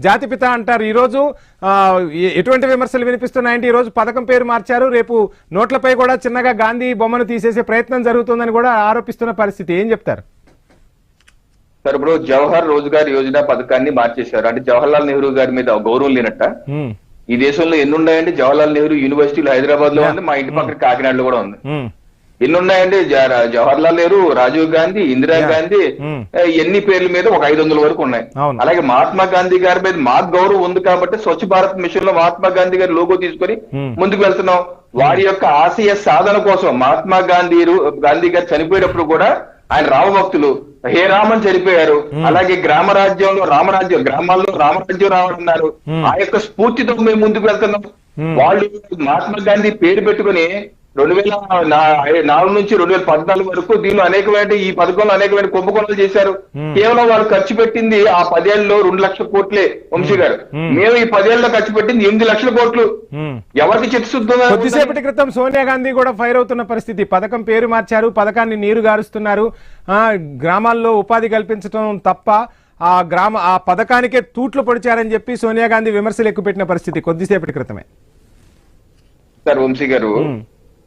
జాతిపిత అంటారు. ఈ రోజు ఆ, ఎ- ఎటువంటి విమర్శలు వినిపిస్తున్నాయంటే ఈ రోజు పథకం పేరు మార్చారు. రేపు నోట్లపై కూడా చిన్నగా గాంధీ బొమ్మను తీసేసే ప్రయత్నం జరుగుతుందని కూడా ఆరోపిస్తున్న పరిస్థితి. ఏం చెప్తారు? సార్ ఇప్పుడు జవహర్ రోజ్గార్ యోజన పథకాన్ని మార్చేశారు. అంటే జవహర్లాల్ నెహ్రూ గారి మీద గౌరవం లేనట్ట. ఈ దేశంలో ఎన్ని ఉన్నాయండి జవహర్లాల్ నెహ్రూ యూనివర్సిటీలో హైదరాబాద్లో ఉంది మా ఇంటి పక్కన కాకినాడలో కూడా ఉంది. ఎన్ని ఉన్నాయండి జవహర్లాల్ నెహ్రూ రాజీవ్ గాంధీ ఇందిరా Yeah. గాంధీ. ఆ, ఎన్ని పేర్ల మీద ఒక ఐదు వందల వరకు ఉన్నాయి. అలాగే మహాత్మా గాంధీ గారి మీద మాకు గౌరవం ఉంది కాబట్టి స్వచ్ఛ భారత్ మిషన్లో మహాత్మా గాంధీ గారి లోగో తీసుకొని. ముందుకు వెళ్తున్నాం వారి యొక్క ఆశయ సాధన కోసం మహాత్మా గాంధీ గాంధీ గారు చనిపోయేటప్పుడు కూడా ఆయన రామభక్తులు హే రామన్ చనిపోయారు అలాగే గ్రామ రాజ్యంలో రామరాజ్యం గ్రామాల్లో రామరాజ్యం రావాలన్నారు. ఆ యొక్క స్ఫూర్తితో మేము ముందుకు వెళ్తున్నాం. వాళ్ళు మహాత్మా గాంధీ పేరు పెట్టుకుని రెండు వేల నాలుగు నుంచి రెండు వేల పద్నాలుగు వరకు దీనిలో అనేకమైన ఈ పథకంలో అనేకమైన కుంభకోణాలు చేశారు Hmm. కేవలం వాళ్ళు ఖర్చు పెట్టింది ఆ పదేళ్ళలో రెండు లక్షల కోట్లే వంశీ గారు Hmm. మేము ఈ పదేళ్ళలో ఖర్చు పెట్టింది ఎనిమిది లక్షల కోట్లు. ఎవరికి చిత్తశుద్ధి కొద్దిసేపటి క్రితం సోనియా గాంధీ కూడా ఫైర్ అవుతున్న పరిస్థితి పథకం పేరు మార్చారు పథకాన్ని నీరు గారుస్తున్నారు ఆ, గ్రామాల్లో ఉపాధి కల్పించడం తప్ప ఆ గ్రామ ఆ పథకానికే తూట్లు పొడిచారని చెప్పి సోనియా గాంధీ విమర్శలు ఎక్కుపెట్టిన పరిస్థితి కొద్దిసేపటి క్రితమే సార్ వంశీ గారు Hmm.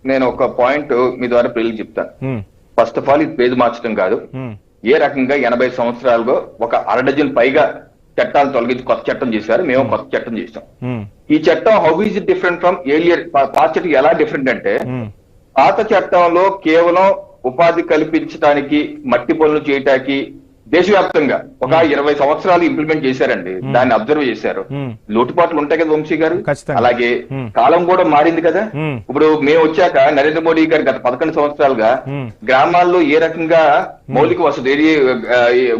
నేను ఒక పాయింట్ మీ ద్వారా పిల్లలు చెప్తాను. ఫస్ట్ ఆఫ్ ఆల్ ఇది పేరు మార్చడం కాదు. ఏ రకంగా ఎనభై సంవత్సరాలుగా ఒక అర డజన్ పైగా చట్టాలు తొలగించి కొత్త చట్టం చేశారు మేము కొత్త చట్టం చేసాం ఈ చట్టం how is different from earlier? పాత చట్టం ఎలా డిఫరెంట్ అంటే పాత చట్టంలో కేవలం ఉపాధి కల్పించడానికి మట్టి పనులు చేయటానికి దేశవ్యాప్తంగా ఒక ఇరవై సంవత్సరాలు ఇంప్లిమెంట్ చేశారండి. దాన్ని అబ్జర్వ్ చేశారు. లోటుపాట్లు ఉంటాయి కదా వంశీ గారు. అలాగే. కాలం కూడా మారింది కదా. ఇప్పుడు మేము వచ్చాక నరేంద్ర మోడీ గారు గత పదకొండు సంవత్సరాలుగా. గ్రామాల్లో ఏ రకంగా మౌలిక వసతి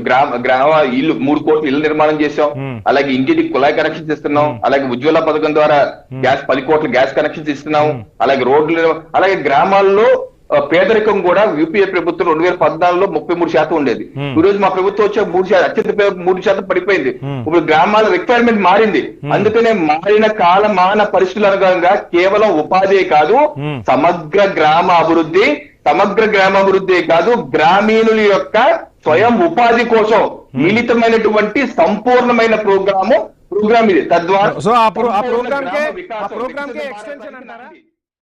గ్రామ గ్రామ ఇల్లు మూడు కోట్ల ఇల్లు నిర్మాణం చేశాం. అలాగే ఇంటికి కుళాయి కనెక్షన్స్ ఇస్తున్నాం. అలాగే ఉజ్వల పథకం ద్వారా గ్యాస్ పది కోట్ల గ్యాస్ కనెక్షన్స్ ఇస్తున్నాం. అలాగే రోడ్లు అలాగే గ్రామాల్లో పేదరికం కూడా యూపీఏ ప్రభుత్వం రెండు వేల పద్నాలుగులో ముప్పై మూడు శాతం ఉండేది. ఈ రోజు మా ప్రభుత్వం వచ్చే మూడు శాతం అత్యంత మూడు శాతం పడిపోయింది. ఇప్పుడు గ్రామాల రిక్వైర్మెంట్ మారింది అందుకనే మారిన కాలమాన పరిస్థితుల అనుగుణంగా కేవలం ఉపాధి కాదు. సమగ్ర గ్రామ అభివృద్ధి సమగ్ర గ్రామాభివృద్ధి కాదు గ్రామీణుల యొక్క స్వయం ఉపాధి కోసం మిళితమైనటువంటి సంపూర్ణమైన ప్రోగ్రాము ప్రోగ్రామ్ ఇది తద్వారా సో ఆ ప్రోగ్రామ్ గ్రామ ప్రోగ్రామ్ ఎక్స్టెన్షన్ అంటారా.